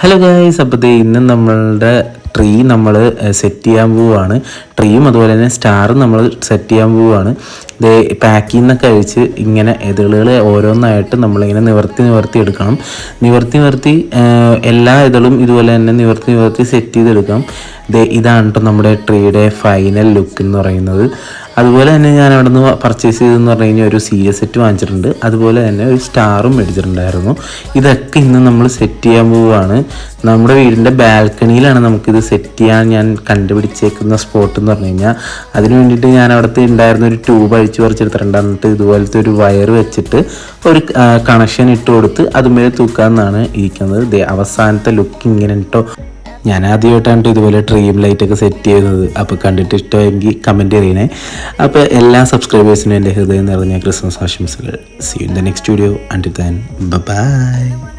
Hello guys അപ്പോൾ ഇന്ന് നമ്മളുടെ ട്രീ നമ്മൾ സെറ്റ് ചെയ്യാൻ പോവുകയാണ് ട്രീയും അതുപോലെ തന്നെ സ്റ്റാറും നമ്മൾ സെറ്റ് ചെയ്യാൻ പോവുകയാണ് ദേ പാക്കിൽ നിന്നൊക്കെ അഴിച്ച് ഇങ്ങനെ ഇതളുകൾ ഓരോന്നായിട്ട് നമ്മളിങ്ങനെ നിവർത്തി നിവർത്തി എടുക്കണം. നിവർത്തി നിവർത്തി എല്ലാ ഇതളും ഇതുപോലെ തന്നെ നിവർത്തി നിവർത്തി സെറ്റ് ചെയ്തെടുക്കാം. ദേ ഇതാണ് കേട്ടോ നമ്മുടെ ട്രീയുടെ ഫൈനൽ ലുക്ക് എന്ന് പറയുന്നത്. അതുപോലെ തന്നെ ഞാൻ അവിടെ നിന്ന് പർച്ചേസ് ചെയ്തെന്ന് പറഞ്ഞു കഴിഞ്ഞാൽ ഒരു സീരിയ സെറ്റ് വാങ്ങിച്ചിട്ടുണ്ട്. അതുപോലെ തന്നെ ഒരു സ്റ്റാറും മേടിച്ചിട്ടുണ്ടായിരുന്നു. ഇതൊക്കെ ഇന്ന് നമ്മൾ സെറ്റ് ചെയ്യാൻ പോവുകയാണ്. നമ്മുടെ വീടിന്റെ ബാൽക്കണിയിലാണ് നമുക്കിത് സെറ്റ് ചെയ്യാൻ ഞാൻ കണ്ടുപിടിച്ചേക്കുന്ന സ്പോട്ട് എന്ന് പറഞ്ഞു കഴിഞ്ഞാൽ അതിന് വേണ്ടിയിട്ട് ഞാൻ അവിടുത്തെ ഉണ്ടായിരുന്ന ഒരു ട്യൂബ് അഴിച്ചു പറിച്ചെടുത്തിട്ടുണ്ട്. എന്നിട്ട് ഇതുപോലത്തെ ഒരു വയർ വെച്ചിട്ട് ഒരു കണക്ഷൻ ഇട്ട് കൊടുത്ത് അതുമേലെ തൂക്കാമെന്നാണ് ഇരിക്കുന്നത്. അവസാനത്തെ ലുക്ക് ഇങ്ങനെ കേട്ടോ ഞാൻ ആദ്യമായിട്ടാണ് ട്ടോ ഇതുപോലെ ഡ്രീം ലൈറ്റ് ഒക്കെ സെറ്റ് ചെയ്യുന്നത് അപ്പോൾ കണ്ടിട്ട് ഇഷ്ടമെങ്കിൽ കമന്റ് ചെയ്യണേ. അപ്പോൾ എല്ലാ സബ്സ്ക്രൈബേഴ്സിനും എന്റെ ഹൃദയം നിറഞ്ഞ ക്രിസ്മസ് ആശംസകൾ. See in the next video and then bye